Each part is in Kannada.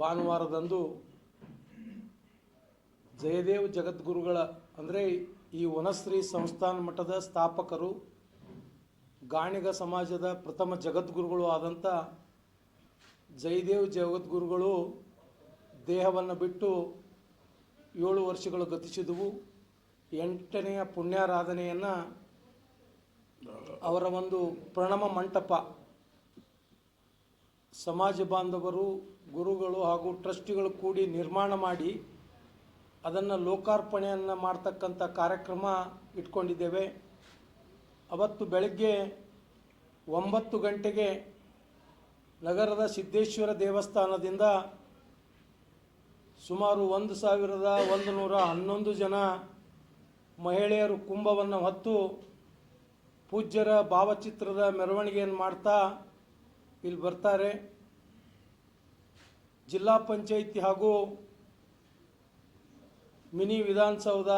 ಭಾನುವಾರದಂದು ಜಯದೇವ್ ಜಗದ್ಗುರುಗಳ, ಅಂದರೆ ಈ ವನಶ್ರೀ ಸಂಸ್ಥಾನ ಮಠದ ಸ್ಥಾಪಕರು, ಗಾಣಿಗ ಸಮಾಜದ ಪ್ರಥಮ ಜಗದ್ಗುರುಗಳು ಆದಂಥ ಜಯದೇವ್ ಜಗದ್ಗುರುಗಳು ದೇಹವನ್ನು ಬಿಟ್ಟು ಏಳು ವರ್ಷಗಳು ಗತಿಸಿದವು. ಎಂಟನೆಯ ಪುಣ್ಯಾರಾಧನೆಯನ್ನು ಅವರ ಒಂದು ಪ್ರಣಮ ಮಂಟಪ, ಸಮಾಜ ಬಾಂಧವರು ಗುರುಗಳು ಹಾಗೂ ಟ್ರಸ್ಟಿಗಳು ಕೂಡಿ ನಿರ್ಮಾಣ ಮಾಡಿ ಅದನ್ನು ಲೋಕಾರ್ಪಣೆಯನ್ನು ಮಾಡ್ತಕ್ಕಂಥ ಕಾರ್ಯಕ್ರಮ ಇಟ್ಕೊಂಡಿದ್ದೇವೆ. ಅವತ್ತು ಬೆಳಗ್ಗೆ ಒಂಬತ್ತು ಗಂಟೆಗೆ ನಗರದ ಸಿದ್ದೇಶ್ವರ ದೇವಸ್ಥಾನದಿಂದ ಸುಮಾರು ಒಂದು ಸಾವಿರದ ಒಂದು ನೂರ ಹನ್ನೊಂದು ಜನ ಮಹಿಳೆಯರು ಕುಂಭವನ್ನು ಹೊತ್ತು ಪೂಜ್ಯರ ಭಾವಚಿತ್ರದ ಮೆರವಣಿಗೆಯನ್ನು ಮಾಡ್ತಾ ಇಲ್ಲಿ ಬರ್ತಾರೆ. ಜಿಲ್ಲಾ ಪಂಚಾಯಿತಿ ಹಾಗೂ mini Vidhana Soudha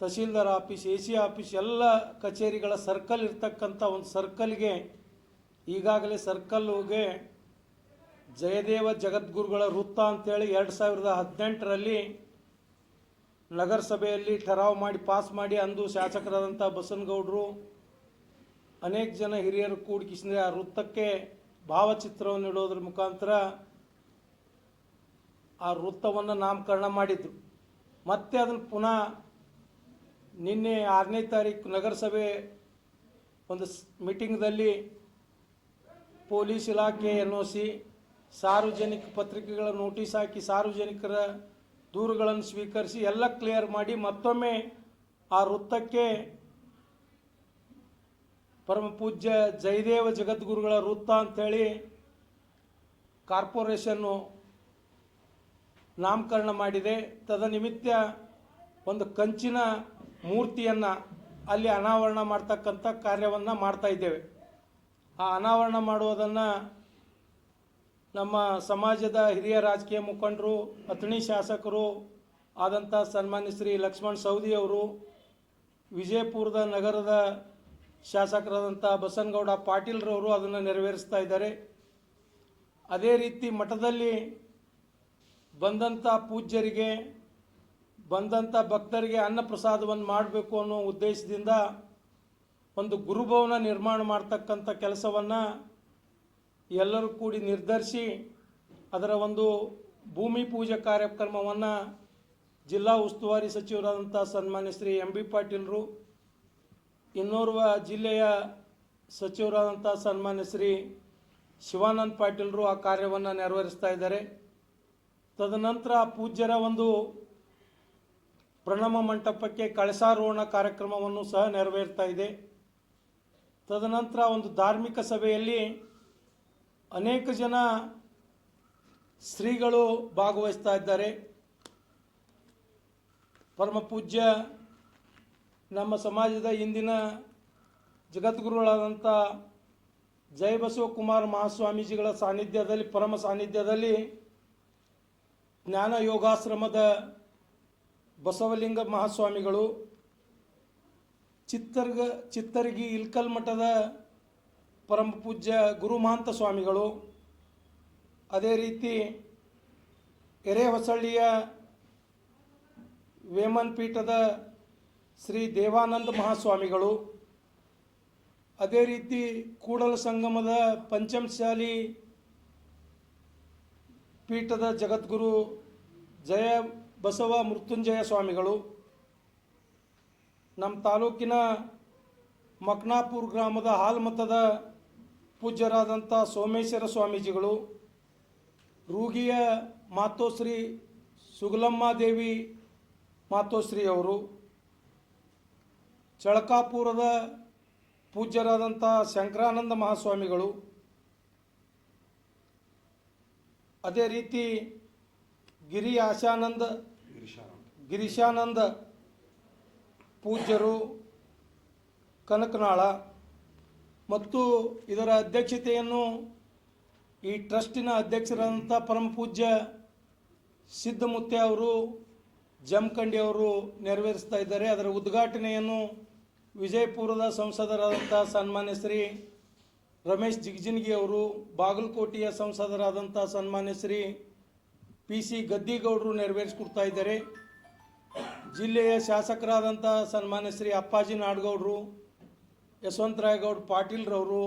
tahsildar office, A C office ಎಲ್ಲ ಕಚೇರಿಗಳ ಸರ್ಕಲ್ ಇರ್ತಕ್ಕಂಥ ಒಂದು ಸರ್ಕಲ್ಗೆ ಈಗಾಗಲೇ ಸರ್ಕಲ್ಗೆ ಜಯದೇವ ಜಗದ್ಗುರುಗಳ ವೃತ್ತ ಅಂತೇಳಿ ಎರಡು ಸಾವಿರದ ಹದಿನೆಂಟರಲ್ಲಿ ನಗರಸಭೆಯಲ್ಲಿ ಠರಾವ್ ಮಾಡಿ, ಪಾಸ್ ಮಾಡಿ ಅಂದು ಶಾಸಕರಾದಂಥ ಬಸನಗೌಡರು ಅನೇಕ ಜನ ಹಿರಿಯರು ಕೂಡಿಕಿಸಿದ್ರೆ ಆ ವೃತ್ತಕ್ಕೆ ಭಾವಚಿತ್ರವನ್ನು ಇಡೋದ್ರ ಮುಖಾಂತರ ಆ ವೃತ್ತವನ್ನು ನಾಮಕರಣ ಮಾಡಿದ್ರು. ಮತ್ತೆ ಅದನ್ನು ಪುನಃ ನಿನ್ನೆ ಆರನೇ ತಾರೀಕು ನಗರಸಭೆ ಒಂದು ಮೀಟಿಂಗ್ದಲ್ಲಿ ಪೊಲೀಸ್ ಇಲಾಖೆ ಎನ್ ಒ ಸಿ ಸಾರ್ವಜನಿಕ ಪತ್ರಿಕೆಗಳ ನೋಟಿಸ್ ಹಾಕಿ ಸಾರ್ವಜನಿಕರ ದೂರುಗಳನ್ನು ಸ್ವೀಕರಿಸಿ ಎಲ್ಲ ಕ್ಲಿಯರ್ ಮಾಡಿ ಮತ್ತೊಮ್ಮೆ ಆ ವೃತ್ತಕ್ಕೆ ಪರಮ ಪೂಜ್ಯ ಜಯದೇವ ಜಗದ್ಗುರುಗಳ ವೃತ್ತ ಅಂಥೇಳಿ ಕಾರ್ಪೊರೇಷನ್ನು ನಾಮಕರಣ ಮಾಡಿದೆ. ತದನಿಮಿತ್ತ ಒಂದು ಕಂಚಿನ ಮೂರ್ತಿಯನ್ನು ಅಲ್ಲಿ ಅನಾವರಣ ಮಾಡ್ತಕ್ಕಂಥ ಕಾರ್ಯವನ್ನು ಮಾಡ್ತಾ ಇದ್ದೇವೆ. ಆ ಅನಾವರಣ ಮಾಡುವುದನ್ನು ನಮ್ಮ ಸಮಾಜದ ಹಿರಿಯ ರಾಜಕೀಯ ಮುಖಂಡರು, ಅಥಣಿ ಶಾಸಕರು ಆದಂಥ ಸನ್ಮಾನ್ಯ ಶ್ರೀ ಲಕ್ಷ್ಮಣ್ ಸೌದಿಯವರು ವಿಜಯಪುರದ ನಗರದ ಶಾಸಕರಾದಂಥ ಬಸನಗೌಡ ಪಾಟೀಲ್ರವರು ಅದನ್ನು ನೆರವೇರಿಸ್ತಾ ಇದ್ದಾರೆ. ಅದೇ ರೀತಿ ಮಠದಲ್ಲಿ ಬಂದಂಥ ಪೂಜ್ಯರಿಗೆ ಬಂದಂಥ ಭಕ್ತರಿಗೆ ಅನ್ನ ಪ್ರಸಾದವನ್ನು ಮಾಡಬೇಕು ಅನ್ನೋ ಉದ್ದೇಶದಿಂದ ಒಂದು ಗುರುಭವನ ನಿರ್ಮಾಣ ಮಾಡ್ತಕ್ಕಂಥ ಕೆಲಸವನ್ನು ಎಲ್ಲರೂ ಕೂಡಿ ನಿರ್ಧರಿಸಿ ಅದರ ಒಂದು ಭೂಮಿ ಪೂಜೆ ಕಾರ್ಯಕ್ರಮವನ್ನು ಜಿಲ್ಲಾ ಉಸ್ತುವಾರಿ ಸಚಿವರಾದಂಥ ಸನ್ಮಾನ್ಯ ಶ್ರೀ ಎಂ ಬಿ ಪಾಟೀಲರು, ಇನ್ನೋರ್ವ ಜಿಲ್ಲೆಯ ಸಚಿವರಾದಂಥ ಸನ್ಮಾನ್ಯ ಶ್ರೀ ಶಿವಾನಂದ್ ಪಾಟೀಲ್ರು ಆ ಕಾರ್ಯವನ್ನು ನೆರವೇರಿಸ್ತಾ ಇದ್ದಾರೆ. ತದನಂತರ ಪೂಜ್ಯರ ಒಂದು ಪ್ರಣಮ ಮಂಟಪಕ್ಕೆ ಕಳಸಾರೋಹಣ ಕಾರ್ಯಕ್ರಮವನ್ನು ಸಹ ನೆರವೇರ್ತಾ ಇದೆ. ತದನಂತರ ಒಂದು ಧಾರ್ಮಿಕ ಸಭೆಯಲ್ಲಿ ಅನೇಕ ಜನ ಶ್ರೀಗಳು ಭಾಗವಹಿಸ್ತಾ ಇದ್ದಾರೆ. ಪರಮ ಪೂಜ್ಯ ನಮ್ಮ ಸಮಾಜದ ಇಂದಿನ ಜಗದ್ಗುರುಗಳಾದಂಥ ಜಯಬಸವ ಬಸವಕುಮಾರ ಮಹಾಸ್ವಾಮೀಜಿಗಳ ಸಾನ್ನಿಧ್ಯದಲ್ಲಿ, ಪರಮ ಸಾನ್ನಿಧ್ಯದಲ್ಲಿ ಜ್ಞಾನ ಯೋಗಾಶ್ರಮದ ಬಸವಲಿಂಗ ಮಹಾಸ್ವಾಮಿಗಳು, ಚಿತ್ತರ್ಗ, ಚಿತ್ತರ್ಗಿ ಇಲ್ಕಲ್ ಮಠದ ಪರಮ ಪೂಜ್ಯ ಗುರುಮಹಾಂತ ಸ್ವಾಮಿಗಳು, ಅದೇ ರೀತಿ ಎರೆಹೊಸಳ್ಳಿಯ ವೇಮನ್ ಪೀಠದ ಶ್ರೀ ದೇವಾನಂದ ಮಹಾಸ್ವಾಮಿಗಳು, ಅದೇ ರೀತಿ ಕೂಡಲ ಸಂಗಮದ ಪಂಚಮಶಾಲಿ ಪೀಠದ ಜಗದ್ಗುರು ಜಯ ಬಸವ ಮೃತ್ಯುಂಜಯ ಸ್ವಾಮಿಗಳು. ನಮ್ಮ ತಾಲೂಕಿನ ಮಕ್ನಾಪುರ್ ಗ್ರಾಮದ ಹಾಲ್ಮತದ ಪೂಜ್ಯರಾದಂಥ ಸೋಮೇಶ್ವರ ಸ್ವಾಮೀಜಿಗಳು, ರೂಗಿಯ ಮಾತೋಶ್ರೀ ಸುಗಲಮ್ಮಾದೇವಿ ಮಾತೋಶ್ರೀಯವರು, ಚಳಕಾಪುರದ ಪೂಜ್ಯರಾದಂಥ ಶಂಕರಾನಂದ ಮಹಾಸ್ವಾಮಿಗಳು ಅದೇ ರೀತಿ ಗಿರಿ ಆಶಾನಂದ ಗಿರೀಶಾನಂದ ಪೂಜ್ಯರು ಕನಕನಾಳ ಮತ್ತು ಇದರ ಅಧ್ಯಕ್ಷತೆಯನ್ನು ಈ ಟ್ರಸ್ಟಿನ ಅಧ್ಯಕ್ಷರಾದಂಥ ಪರಮ ಪೂಜ್ಯ ಸಿದ್ದಮುತ್ತೆ ಅವರು, ಜಮಖಂಡಿ ಅವರು ನೆರವೇರಿಸ್ತಾ ಇದ್ದಾರೆ. ಅದರ ಉದ್ಘಾಟನೆಯನ್ನು ವಿಜಯಪುರದ ಸಂಸದರಾದಂಥ ಸನ್ಮಾನ್ಯ ಶ್ರೀ ರಮೇಶ್ ಜಿಗಜಿನ್ಗಿ ಅವರು ಬಾಗಲಕೋಟೆಯ ಸಂಸದರಾದಂಥ ಸನ್ಮಾನ್ಯ ಶ್ರೀ ಪಿ ಸಿ ಗದ್ದಿಗೌಡರು ನೆರವೇರಿಸ್ಕೊಡ್ತಾ ಇದ್ದಾರೆ. ಜಿಲ್ಲೆಯ ಶಾಸಕರಾದಂಥ ಸನ್ಮಾನ್ಯ ಶ್ರೀ ಅಪ್ಪಾಜಿ ನಾಡಗೌಡರು ಯಶವಂತರಾಯಗೌಡ ಪಾಟೀಲ್ರವರು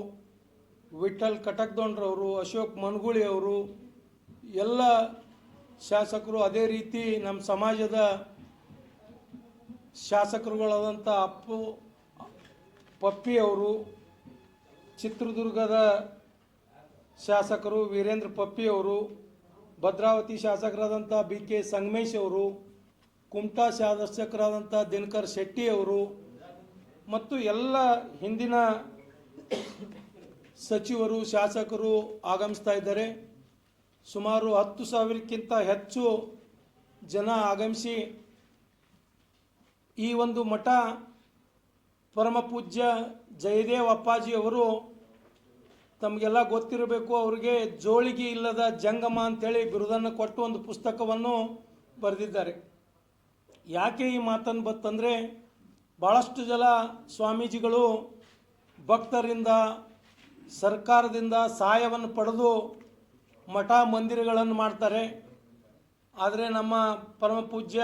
ವಿಠಲ್ ಕಟಕ್ದೊಂಡ್ರವರು, ಅಶೋಕ್ ಮನ್ಗುಳಿ ಅವರು, ಎಲ್ಲ ಶಾಸಕರು ಅದೇ ರೀತಿ ನಮ್ಮ ಸಮಾಜದ ಶಾಸಕರುಗಳಾದಂಥ ಅಪ್ಪು, ಪಪ್ಪಿ ಅವರು ಚಿತ್ರದುರ್ಗದ ಶಾಸಕರು ವೀರೇಂದ್ರ ಪಪ್ಪಿ ಅವರು, ಭದ್ರಾವತಿ ಶಾಸಕರಾದಂಥ ಬಿ ಕೆ ಸಂಗಮೇಶ್ ಅವರು, ಕುಮಟಾ ಶಾಸಕರಾದಂಥ ದಿನಕರ್ ಶೆಟ್ಟಿ ಅವರು ಮತ್ತು ಎಲ್ಲ ಹಿಂದಿನ ಸಚಿವರು, ಶಾಸಕರು ಆಗಮಿಸ್ತಾ ಇದ್ದಾರೆ. ಸುಮಾರು ಹತ್ತು ಸಾವಿರಕ್ಕಿಂತ ಹೆಚ್ಚು ಜನ ಆಗಮಿಸಿ ಈ ಒಂದು ಮಠ ಪರಮ ಪೂಜ್ಯ ಜಯದೇವ್ ಅಪ್ಪಾಜಿ ಅವರು ತಮಗೆಲ್ಲ ಗೊತ್ತಿರಬೇಕು, ಅವರಿಗೆ ಜೋಳಿಗೆ ಇಲ್ಲದ ಜಂಗಮ ಅಂತೇಳಿ ಬಿರುದನ್ನು ಕೊಟ್ಟು ಒಂದು ಪುಸ್ತಕವನ್ನು ಬರೆದಿದ್ದಾರೆ. ಯಾಕೆ ಈ ಮಾತನ್ನು ಬತ್ತಂದರೆ ಭಾಳಷ್ಟು ಜನ ಸ್ವಾಮೀಜಿಗಳು ಭಕ್ತರಿಂದ, ಸರ್ಕಾರದಿಂದ ಸಹಾಯವನ್ನು ಪಡೆದು ಮಠ ಮಂದಿರಗಳನ್ನು ಮಾಡ್ತಾರೆ. ಆದರೆ ನಮ್ಮ ಪರಮ ಪೂಜ್ಯ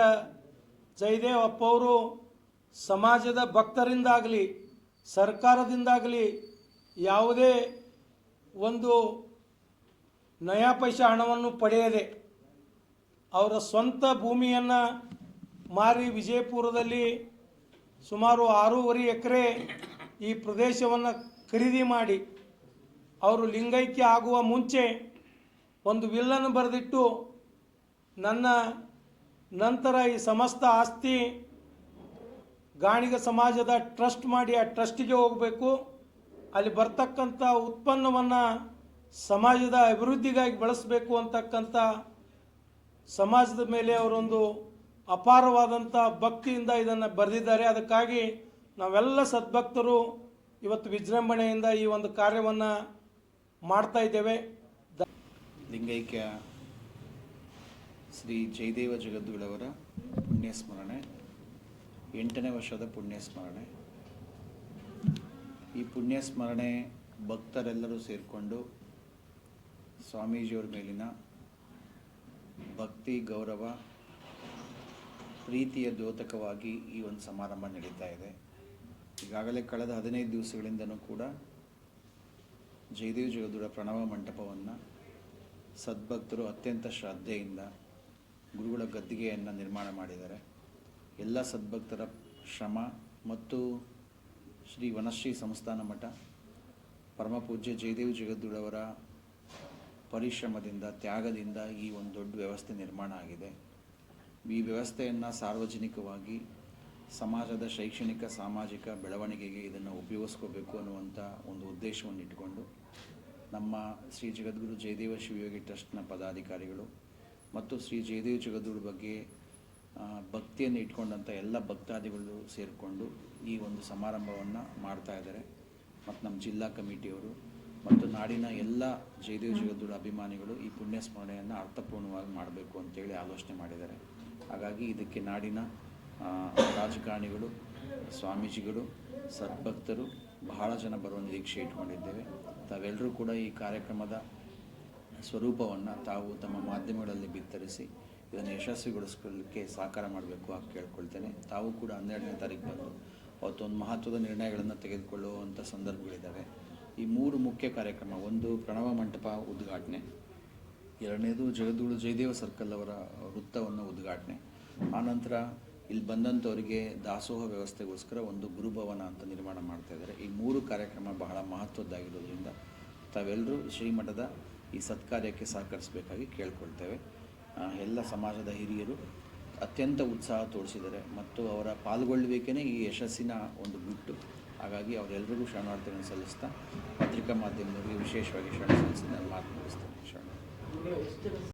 ಜಯದೇವ್ ಅವರು ಸಮಾಜದ ಭಕ್ತರಿಂದಾಗಲಿ, ಸರ್ಕಾರದಿಂದಾಗಲಿ ಯಾವುದೇ ಒಂದು ನಯಾ ಪೈಸಾ ಹಣವನ್ನು ಪಡೆಯದೆ ಅವರ ಸ್ವಂತ ಭೂಮಿಯನ್ನು ಮಾರಿ ವಿಜಯಪುರದಲ್ಲಿ ಸುಮಾರು ಆರೂವರೆ ಎಕರೆ ಈ ಪ್ರದೇಶವನ್ನು ಖರೀದಿ ಮಾಡಿ ಅವರು ಲಿಂಗೈಕ್ಯ ಆಗುವ ಮುಂಚೆ ಒಂದು ವಿಲ್ಲನ್ನು ಬರೆದಿಟ್ಟು ನನ್ನ ನಂತರ ಈ ಸಮಸ್ತ ಆಸ್ತಿ ಗಾಣಿಗ ಸಮಾಜದ ಟ್ರಸ್ಟ್ ಮಾಡಿ ಆ ಟ್ರಸ್ಟಿಗೆ ಹೋಗಬೇಕು. ಅಲ್ಲಿ ಬರ್ತಕ್ಕಂಥ ಉತ್ಪನ್ನವನ್ನು ಸಮಾಜದ ಅಭಿವೃದ್ಧಿಗಾಗಿ ಬಳಸಬೇಕು ಅಂತಕ್ಕಂಥ ಸಮಾಜದ ಮೇಲೆ ಅವರೊಂದು ಅಪಾರವಾದಂಥ ಭಕ್ತಿಯಿಂದ ಇದನ್ನು ಬರೆದಿದ್ದಾರೆ. ಅದಕ್ಕಾಗಿ ನಾವೆಲ್ಲ ಸದ್ಭಕ್ತರು ಇವತ್ತು ವಿಜೃಂಭಣೆಯಿಂದ ಈ ಒಂದು ಕಾರ್ಯವನ್ನು ಮಾಡ್ತಾ ಇದ್ದೇವೆ. ಲಿಂಗೈಕ್ಯ ಶ್ರೀ ಜಯದೇವ ಜಗದ್ಗುಳವರ ಪುಣ್ಯ ಸ್ಮರಣೆ ಎಂಟನೇ ವರ್ಷದ ಪುಣ್ಯ ಸ್ಮರಣೆ ಈ ಪುಣ್ಯ ಸ್ಮರಣೆ ಭಕ್ತರೆಲ್ಲರೂ ಸೇರಿಕೊಂಡು ಸ್ವಾಮೀಜಿಯವ್ರ ಮೇಲಿನ ಭಕ್ತಿ, ಗೌರವ, ಪ್ರೀತಿಯ ದ್ಯೋತಕವಾಗಿ ಈ ಒಂದು ಸಮಾರಂಭ ನಡೀತಾ ಇದೆ. ಈಗಾಗಲೇ ಕಳೆದ ಹದಿನೈದು ದಿವಸಗಳಿಂದನೂ ಕೂಡ ಜಯದೇವ ಜಗದುರ ಪ್ರಣವ ಮಂಟಪವನ್ನು ಸದ್ಭಕ್ತರು ಅತ್ಯಂತ ಶ್ರದ್ಧೆಯಿಂದ ಗುರುಗಳ ಗದ್ದಿಗೆಯನ್ನು ನಿರ್ಮಾಣ ಮಾಡಿದ್ದಾರೆ. ಎಲ್ಲ ಸದ್ಭಕ್ತರ ಶ್ರಮ ಮತ್ತು ಶ್ರೀ ವನಶ್ರೀ ಸಂಸ್ಥಾನ ಮಠ ಪರಮಪೂಜ್ಯ ಜಯದೇವ್ ಜಗದ್ಗುಳವರ ಪರಿಶ್ರಮದಿಂದ, ತ್ಯಾಗದಿಂದ ಈ ಒಂದು ದೊಡ್ಡ ವ್ಯವಸ್ಥೆ ನಿರ್ಮಾಣ ಆಗಿದೆ. ಈ ವ್ಯವಸ್ಥೆಯನ್ನು ಸಾರ್ವಜನಿಕವಾಗಿ ಸಮಾಜದ ಶೈಕ್ಷಣಿಕ, ಸಾಮಾಜಿಕ ಬೆಳವಣಿಗೆಗೆ ಇದನ್ನು ಉಪಯೋಗಿಸ್ಕೋಬೇಕು ಅನ್ನುವಂಥ ಒಂದು ಉದ್ದೇಶವನ್ನು ಇಟ್ಟುಕೊಂಡು ನಮ್ಮ ಶ್ರೀ ಜಗದ್ಗುರು ಜಯದೇವ ಶಿವಯೋಗಿ ಟ್ರಸ್ಟ್ನ ಪದಾಧಿಕಾರಿಗಳು ಮತ್ತು ಶ್ರೀ ಜಯದೇವ ಜಗದ್ಗುರು ಬಗ್ಗೆ ಭಕ್ತಿಯನ್ನು ಇಟ್ಕೊಂಡಂಥ ಎಲ್ಲ ಭಕ್ತಾದಿಗಳು ಸೇರಿಕೊಂಡು ಈ ಒಂದು ಸಮಾರಂಭವನ್ನು ಮಾಡ್ತಾ ಇದ್ದಾರೆ. ಮತ್ತು ನಮ್ಮ ಜಿಲ್ಲಾ ಕಮಿಟಿಯವರು ಮತ್ತು ನಾಡಿನ ಎಲ್ಲ ಜಯದೇವ ಜಗದ್ಗುರು ಅಭಿಮಾನಿಗಳು ಈ ಪುಣ್ಯ ಸ್ಮರಣೆಯನ್ನು ಅರ್ಥಪೂರ್ಣವಾಗಿ ಮಾಡಬೇಕು ಅಂತೇಳಿ ಆಲೋಚನೆ ಮಾಡಿದ್ದಾರೆ. ಹಾಗಾಗಿ ಇದಕ್ಕೆ ನಾಡಿನ ರಾಜಕಾರಣಿಗಳು, ಸ್ವಾಮೀಜಿಗಳು, ಸದ್ಭಕ್ತರು ಬಹಳ ಜನ ಬರುವ ನಿರೀಕ್ಷೆ ಇಟ್ಕೊಂಡಿದ್ದೇವೆ. ತಾವೆಲ್ಲರೂ ಕೂಡ ಈ ಕಾರ್ಯಕ್ರಮದ ಸ್ವರೂಪವನ್ನು ತಾವು ತಮ್ಮ ಮಾಧ್ಯಮಗಳಲ್ಲಿ ಬಿತ್ತರಿಸಿ ಇದನ್ನು ಯಶಸ್ವಿಗೊಳಿಸ್ಕೊಳ್ಳಿಕ್ಕೆ ಸಹಕಾರ ಮಾಡಬೇಕು ಅಂತ ಕೇಳ್ಕೊಳ್ತೇನೆ. ತಾವು ಕೂಡ ಹನ್ನೆರಡನೇ ತಾರೀಕು ಬಂದು ಅವತ್ತೊಂದು ಮಹತ್ವದ ನಿರ್ಣಯಗಳನ್ನು ತೆಗೆದುಕೊಳ್ಳುವಂಥ ಸಂದರ್ಭಗಳಿದ್ದಾವೆ ಈ ಮೂರು ಮುಖ್ಯ ಕಾರ್ಯಕ್ರಮ, ಒಂದು ಪ್ರಣವ ಮಂಟಪ ಉದ್ಘಾಟನೆ, ಎರಡನೇದು ಜಗದ್ಗುರು ಜಯದೇವ ಸರ್ಕಲ್ ಅವರ ವೃತ್ತವನ್ನು ಉದ್ಘಾಟನೆ, ಆನಂತರ ಇಲ್ಲಿ ಬಂದಂಥವರಿಗೆ ದಾಸೋಹ ವ್ಯವಸ್ಥೆಗೋಸ್ಕರ ಒಂದು ಗುರುಭವನ ಅಂತ ನಿರ್ಮಾಣ ಮಾಡ್ತಾ ಇದ್ದಾರೆ. ಈ ಮೂರು ಕಾರ್ಯಕ್ರಮ ಬಹಳ ಮಹತ್ವದ್ದಾಗಿರೋದ್ರಿಂದ ತಾವೆಲ್ಲರೂ ಶ್ರೀಮಠದ ಈ ಸತ್ಕಾರ್ಯಕ್ಕೆ ಸಹಕರಿಸಬೇಕಾಗಿ ಕೇಳ್ಕೊಳ್ತೇವೆ. ಎಲ್ಲ ಸಮಾಜದ ಹಿರಿಯರು ಅತ್ಯಂತ ಉತ್ಸಾಹ ತೋರಿಸಿದ್ದಾರೆ ಮತ್ತು ಅವರ ಪಾಲ್ಗೊಳ್ಳುವಿಕೆನೇ ಈ ಯಶಸ್ಸಿನ ಒಂದು ಗುಟ್ಟು. ಹಾಗಾಗಿ ಅವರೆಲ್ಲರಿಗೂ ಶರಣಾರ್ಥಿಗಳನ್ನು ಸಲ್ಲಿಸ್ತಾ ಪತ್ರಿಕಾ ಮಾಧ್ಯಮದವರಿಗೆ ವಿಶೇಷವಾಗಿ ಶರಣ ಸಲ್ಲಿಸಿ ಮಾತು ಶರಣ.